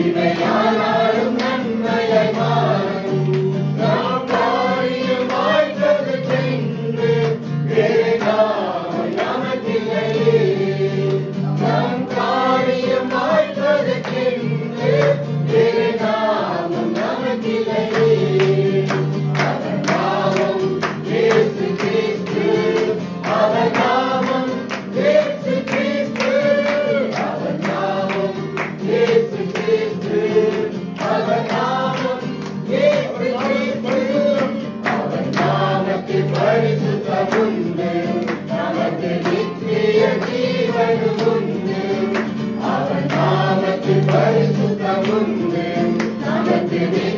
இவையானாலும் ஜீவன் உண்டு நாமத்தில் பரிசுத்தம் உண்டு நமக்கு நித்திய